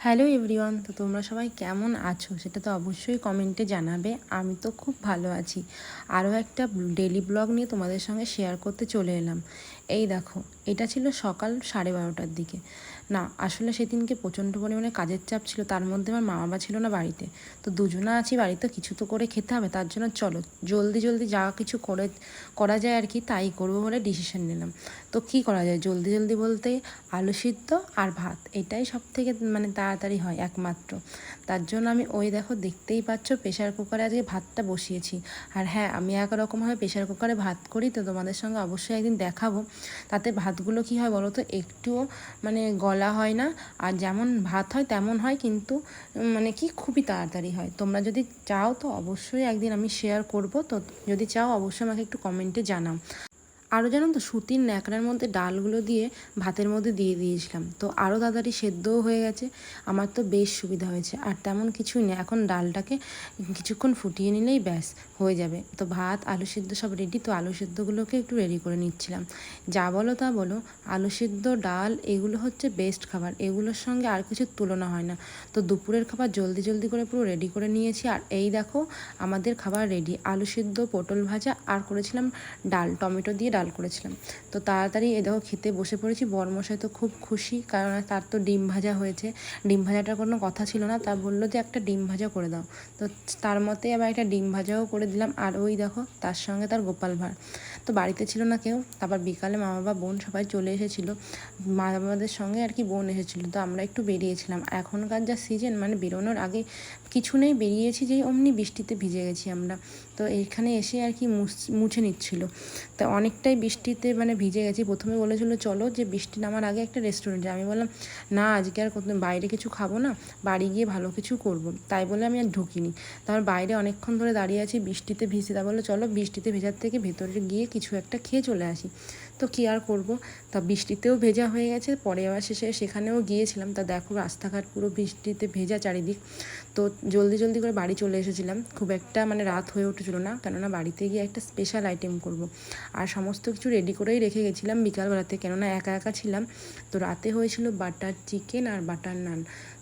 Hello everyone, তো তোমরা সবাই কেমন আছো? সেটা তো অবশ্যই কমেন্টে জানাবে। আমি তো খুব ভালো আছি। আরও একটা ডেলি ব্লগ নিয়ে তোমাদের সঙ্গে শেয়ার করতে চলে এলাম। এই দেখো এটা ছিল সকাল সাড়ে বারোটার দিকে। না, আসলে সেদিনকে প্রচণ্ড পরিমাণে কাজের চাপ ছিল, তার মধ্যে আমার মা বাবা ছিল না বাড়িতে। তো দুজনা আছি বাড়িতে, কিছু তো করে খেতে হবে, তার জন্য চলো, জলদি জলদি যা কিছু করে, করা যায় আর কি, তাই করব বলে ডিসিশন নিলাম। তো কি করা যায়? জলদি জলদি বলতে আলু সিদ্ধ আর ভাত, এটাই সব থেকে মানে তাড়াতাড়ি হয় একমাত্র। তার জন্য আমি ওই দেখো, দেখতেই পাচ্ছ প্রেশার কুকারে আজকে ভাতটা বসিয়েছি। আর হ্যাঁ আমি একরকমভাবে প্রেশার কুকারে ভাত করি, তো তোমাদের সঙ্গে অবশ্যই একদিন দেখাবো। তাতে ভাতগুলো কি হয় বলো তো একটুও মানে গলা হয় না। আর যেমন ভাত হয় তেমন হয় কিন্তু মানে কি খুবই তাড়াতাড়ি হয়। তোমরা যদি চাও তো অবশ্যই একদিন আমি শেয়ার করব। তো যদি চাও অবশ্যই আমাকে একটু কমেন্টে জানাও। আরও জানো তো, সুতির ন্যাকড়ার মধ্যে ডালগুলো দিয়ে ভাতের মধ্যে দিয়ে দিয়েছিলাম। তো আরও তাড়াতাড়ি সেদ্ধও হয়ে গেছে। আমার তো বেশ সুবিধা হয়েছে। আর তেমন কিছুই নেই। এখন ডালটাকে কিছুক্ষণ ফুটিয়ে নিলেই ব্যাস, হয়ে যাবে। তো ভাত, আলু সিদ্ধ সব রেডি তো আলু সিদ্ধগুলোকে একটু রেডি করে নিচ্ছিলাম। যা বলো তা বলো, আলু সিদ্ধ, ডাল, এগুলো হচ্ছে বেস্ট খাবার। এগুলোর সঙ্গে আর কিছু তুলনা হয় না। তো দুপুরের খাবার জলদি জলদি করে পুরো রেডি করে নিয়েছি। আর এই দেখো, আমাদের খাবার রেডি আলু সিদ্ধ, পটল ভাজা, আর করেছিলাম ডাল, টমেটো দিয়ে ডাল করেছিলাম। তো তাড়াতাড়ি এ দেখো খেতে বসে পড়েছি। বরমশাই তো খুব খুশি, কারণ তার তো ডিম ভাজা হয়েছে। ডিম ভাজাটার কোনো কথা ছিল না, তা বলল যে একটা ডিম ভাজা করে দাও। তো তার মতে আবার একটা ডিম ভাজাও করে দিলাম। আর ওই দেখো তার সঙ্গে তার গোপাল ভাঁড়। তো বাড়িতে ছিল না কেউ, তারপর বিকালে মা বাবা বোন সবাই চলে এসেছিল। মা বাবাদের সঙ্গে আর কি বোন এসেছিল, তো আমরা একটু বেরিয়েছিলাম। এখনকার যা সিজন মানে বেরোনোর আগে কিছু নেই, বেরিয়েছি যেই অমনি বৃষ্টিতে ভিজে গেছি আমরা। তো এইখানে এসে আর কি মুছে নিচ্ছিল। তা অনেকটাই বৃষ্টিতে মানে ভিজে গেছি। প্রথমে বলেছিল, চলো যে বৃষ্টি নামার আগে একটা রেস্টুরেন্টে আমি বললাম, না, আজকে আর বাইরে কিছু খাব না। বাড়ি গিয়ে ভালো কিছু করব। তাই বলে আমি আর ঢুকিনি। তারপর বাইরে অনেকক্ষণ ধরে দাঁড়িয়ে আছি, বৃষ্টিতে ভিজে। তা বলল, চলো বৃষ্টিতে ভেজার থেকে ভেতরে গিয়ে কিছু একটা খেয়ে চলে আসি। তো কী আর করব? তা বৃষ্টিতেও ভেজা হয়ে গেছে। পরে আবার শেষে সেখানেও গিয়েছিলাম। তা দেখো রাস্তাঘাট পুরো বৃষ্টিতে ভেজা চারিদিক। তো জলদি জলদি করে বাড়ি চলে এসেছিলাম। খুব একটা মানে রাত হয়ে উঠেছিল না, কেননা বাড়িতে গিয়ে একটা স্পেশাল আইটেম করব। আর সমস্ত কিছু রেডি করেই রেখে গেছিলাম বিকালবেলাতে, কেননা একা একা ছিলাম। তো রাতে হয়েছিল বাটার চিকেন আর বাটার নান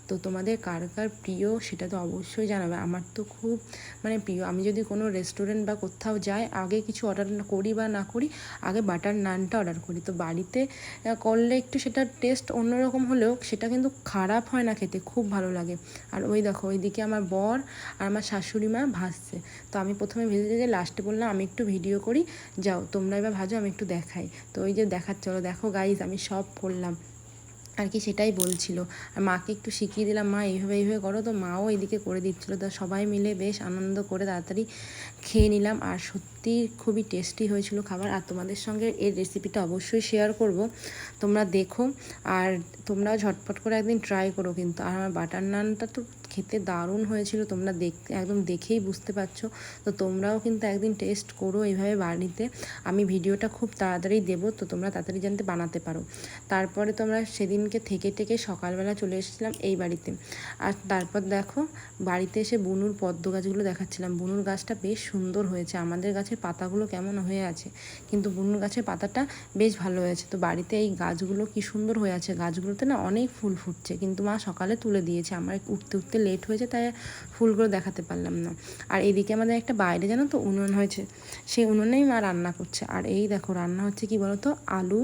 তো তোমাদের কার কার প্রিয় সেটা তো অবশ্যই জানাবে। আমার তো খুব মানে প্রিয়। আমি যদি কোনো রেস্টুরেন্ট বা কোথাও যাই, আগে কিছু অর্ডার করি বা না করি, আগে বাটার নানটা অর্ডার করি। তো বাড়িতে করলে একটু সেটার টেস্ট অন্যরকম হলেও সেটা কিন্তু খারাপ হয় না খেতে, খুব ভালো লাগে। আর ওই দেখো, ওইদিকে আমার বর আর আমার শাশুড়ি মা ভাসছে। তো আমি প্রথমে ভেজে যে লাস্টে বললাম, আমি একটু ভিডিও করি, যাও, তোমরা এবার ভাজো, আমি একটু দেখাই। তো ওই যে দেখাচ্ছ দেখো গাইজ আমি সব করলাম। আর কি সেটাই বলছিল। আর মাকে একটু শিখিয়ে দিলাম, মা, এইভাবে এইভাবে করো তো। মাও এদিকে করে দিচ্ছিল। তো সবাই মিলে বেশ আনন্দ করে তাড়াতাড়ি খেয়ে নিলাম। আর সত্যি খুবই টেস্টি হয়েছিল খাবার। আর তোমাদের সঙ্গে এর রেসিপিটা অবশ্যই শেয়ার করব। তোমরা দেখো। আর তোমরাও ঝটপট করে একদিন ট্রাই করো কিন্তু। আর আমার বাটার নানটা তো খেতে দারুণ হয়েছিল, তোমরা দেখ, একদম দেখেই বুঝতে পারছ। তো তোমরাও কিন্তু একদিন টেস্ট করো এইভাবে বাড়িতে। আমি ভিডিওটা খুব তাড়াতাড়ি দেবো, তো তোমরা তাড়াতাড়ি জানতে বানাতে পারো। তারপরে তোমরা সেদিনকে থেকে থেকে সকালবেলা চলে এসেছিলাম এই বাড়িতে। আর তারপর দেখো, বাড়িতে এসে বুনুর পদ্ম গাছগুলো দেখাচ্ছিলাম। বুনুর গাছটা বেশ সুন্দর হয়েছে, আমাদের গাছের পাতাগুলো কেমন হয়ে আছে। কিন্তু বুনুর গাছের পাতাটা বেশ ভালো হয়েছে। তো বাড়িতে এই গাছগুলো কি সুন্দর হয়ে আছে, গাছগুলোতে না অনেক ফুল ফুটছে। কিন্তু মা সকালে তুলে দিয়েছে, আমার উঠতে উঠতে লেট হয়েছে, তাই ফুলগুলো দেখাতে পারলাম না। আর এদিকে আমাদের একটা বাইরে জানো তো উনুন হয়েছে, সেই উনুনেই মা রান্না করছে। আর এই দেখো রান্না হচ্ছে কি বলতো? আলু,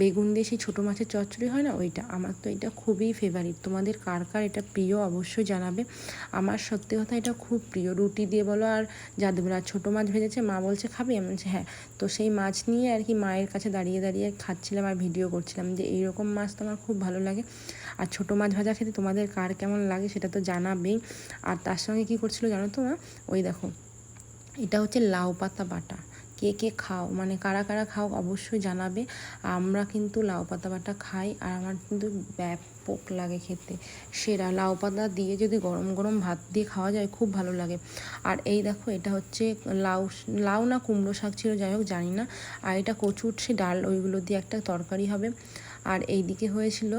বেগুন দিয়ে সেই ছোটো মাছের চচ্চড়ি হয় না? ওইটা। আমার তো এটা খুবই ফেভারিট তোমাদের কার কার এটা প্রিয় অবশ্যই জানাবে। আমার সত্যি কথা এটা খুব প্রিয়। রুটি দিয়ে বলো আর যা দেবো আর ছোটো মাছ ভেজেছে, মা বলছে, খাবি? আমি বলছি হ্যাঁ। তো সেই মাছ নিয়ে আর কি মায়ের কাছে দাঁড়িয়ে দাঁড়িয়ে খাচ্ছিলাম আর ভিডিও করছিলাম যে, এইরকম মাছ তো আমার খুব ভালো লাগে। আর ছোটো মাছ ভাজা খেতে তোমাদের কার কেমন লাগে সেটা তো জানাবেই। আর তার সঙ্গে কী করছিল জানো তো মা? ওই দেখো, এটা হচ্ছে লাউ পাতা বাটা। কে কে খাও মানে কারা কারা খাও অবশ্যই জানাবে। আমরা কিন্তু লাউ পাতা বাটা খাই আর আমার কিন্তু ব্যাপক লাগে খেতে। সেরা লাউ পাতা দিয়ে যদি গরম গরম ভাত দিয়ে খাওয়া যায় খুব ভালো লাগে। আর এই দেখো, এটা হচ্ছে লাউ লাউ না কুমড়ো শাক ছিল, যাই হোক জানি না। আর এটা কচুর সে ডাল, ওইগুলো দিয়ে একটা তরকারি হবে। আর এই দিকে হয়েছিল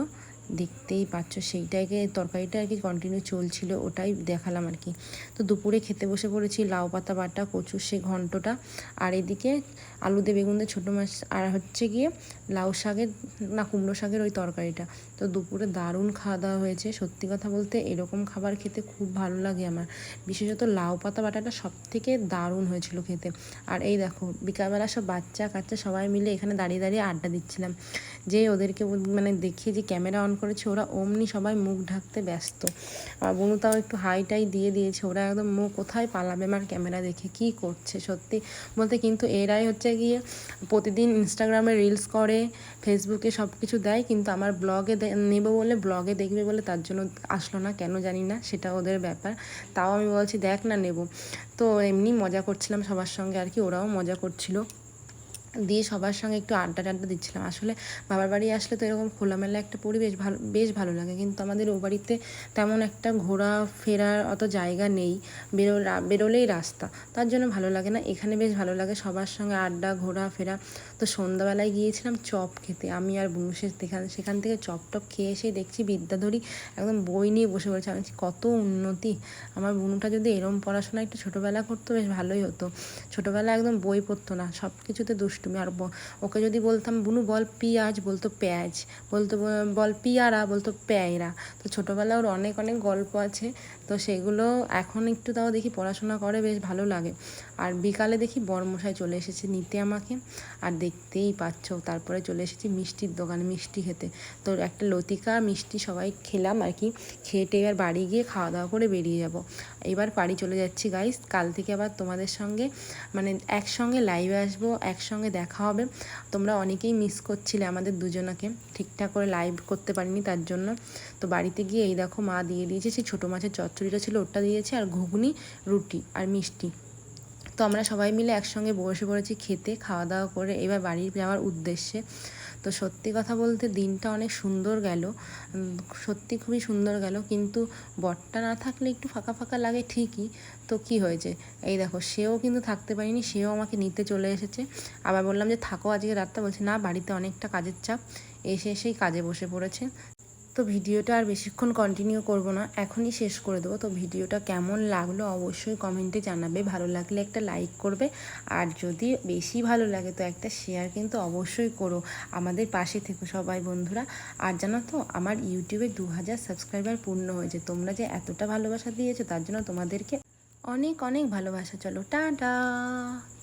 দেখতেই পাচ্ছ, সেইটাকে, তরকারিটা আর কি কন্টিনিউ চলছিল, ওটাই দেখালাম আর কি। তো দুপুরে খেতে বসে পড়েছি লাউ পাতা বাটা, কচুর সে ঘন্টটা, আর এদিকে আলু দিয়ে বেগুন দিয়ে ছোটো মাছ, আর হচ্ছে গিয়ে লাউ শাকের, না কুমড়ো শাকের ওই তরকারিটা। তো দুপুরে দারুণ খাওয়া দাওয়া হয়েছে, সত্যি কথা বলতে এরকম খাবার খেতে খুব ভালো লাগে আমার। বিশেষত লাউ পাতা বাটাটা সব থেকে দারুণ হয়েছিল খেতে। আর এই দেখো, বিকালবেলা সব বাচ্চা কাচ্চা সবাই মিলে এখানে দাঁড়িয়ে দাঁড়িয়ে আড্ডা দিচ্ছিলাম। যে ওদেরকে মানে দেখে যে ক্যামেরা অন করেছে, ওরা অমনি সবাই মুখ ঢাকতে ব্যস্ত। আর বনু তাও একটু হাইটাই দিয়ে দিয়েছে, ওরা একদম মুখ কোথায় পালাবে আমার ক্যামেরা দেখে, কি করছে সত্যি? বলতে কিন্তু এরাই হচ্ছে গিয়ে প্রতিদিন ইনস্টাগ্রামে রিলস করে ফেসবুকে সব কিছু দেয়, কিন্তু আমার ব্লগে নেব বলে ব্লগে দেখবে বলে তার জন্য আসলো না, কেন জানি না, সেটা ওদের ব্যাপার। তাও আমি বলছি, দেখ না নেব। তো এমনি মজা করছিলাম সবার সঙ্গে আর কি, ওরাও মজা করছিল। দিয়ে সবার সঙ্গে একটু আড্ডা টাড্ডা দিচ্ছিলাম। আসলে বাবার বাড়ি আসলে তো এরকম খোলামেলা একটা পরিবেশ ভালো বেশ ভালো লাগে। কিন্তু আমাদের ও বাড়িতে তেমন একটা ঘোরা ফেরার অত জায়গা নেই। বেরো বেরোলেই রাস্তা। তার জন্য ভালো লাগে না। এখানে বেশ ভালো লাগে সবার সঙ্গে আড্ডা ঘোরা ফেরা। তো সন্ধ্যাবেলায় গিয়েছিলাম চপ খেতে। আমি আর বুনুষে সেখান সেখান থেকে চপ টপ খেয়ে এসে দেখছি বিদ্যাধরী একদম বই নিয়ে বসে পড়েছে। আমি বলছি, কত উন্নতি! আমার বুনুটা যদি এরম পড়াশোনা একটু ছোটোবেলা করতো বেশ ভালোই হতো। ছোটোবেলা একদম বই পড়তো না। সব কিছুতে দুষ্টুমি আর ওকে যদি বলতাম, বুনু, বল পিঁয়াজ বলতো পেঁয়াজ বলতো বল পিয়ারা বলতো পেয়ারা তো ছোটোবেলা ওর অনেক অনেক গল্প আছে। তো সেগুলো এখন একটু তাও দেখি পড়াশোনা করে, বেশ ভালো লাগে। আর বিকালে দেখি বরমশাই চলে এসেছে নিতে আমাকে। আর দেখতেই পাচ্ছ, তারপরে চলে এসেছি মিষ্টির দোকানে মিষ্টি খেতে। তো একটা লতিকা, মিষ্টি সবাই খেলাম আর কি। খেটে এবার বাড়ি গিয়ে খাওয়া দাওয়া করে বেরিয়ে যাব। এবার বাড়ি চলে যাচ্ছি গাইস কাল থেকে আবার তোমাদের সঙ্গে মানে একসঙ্গে লাইভে আসব, একসঙ্গে দেখা হবে। তোমরা অনেকেই মিস করছিলে আমাদের দুজনাকে। ঠিকঠাক করে লাইভ করতে পারিনি তার জন্য। তো বাড়িতে গিয়ে এই দেখো মা দিয়ে দিয়েছে সেই ছোটো মাছের চচ্চড়িটা ছিল ওটা দিয়েছে আর ঘুগনি, রুটি আর মিষ্টি। তো আমরা সবাই মিলে একসঙ্গে বসে পড়েছি খেতে, খাওয়া দাওয়া করে এবার বাড়ি যাওয়ার উদ্দেশ্যে। তো সত্যি কথা বলতে দিনটা অনেক সুন্দর গেল। সত্যি খুবই সুন্দর গেল কিন্তু বটটা না থাকলে একটু ফাঁকা ফাঁকা লাগে ঠিকই। তো কি হয়েছে? এই দেখো, সেও কিন্তু থাকতে পারিনি, সেও আমাকে নিতে চলে এসেছে। আবার বললাম যে, থাকো আজকে রাতটা। বলছে, না, বাড়িতে অনেকটা কাজের চাপ। এসে এসেই কাজে বসে পড়েছে। তো ভিডিওটা আর বেশিক্ষণ কন্টিনিউ করব না, এখনই শেষ করে দেবো। তো ভিডিওটা কেমন লাগল অবশ্যই কমেন্টে জানাবে। ভালো লাগলে একটা লাইক করবে, আর যদি বেশি ভালো লাগে তো একটা শেয়ার কিন্তু অবশ্যই করো আমাদের পাশে থেকো সবাই বন্ধুরা। আর জানো তো, আমার ইউটিউবে দু হাজার সাবস্ক্রাইবার পূর্ণ হয়েছে। তোমরা যে এতটা ভালোবাসা দিয়েছ তার জন্য তোমাদেরকে অনেক অনেক ভালোবাসা। চলো, টাটা!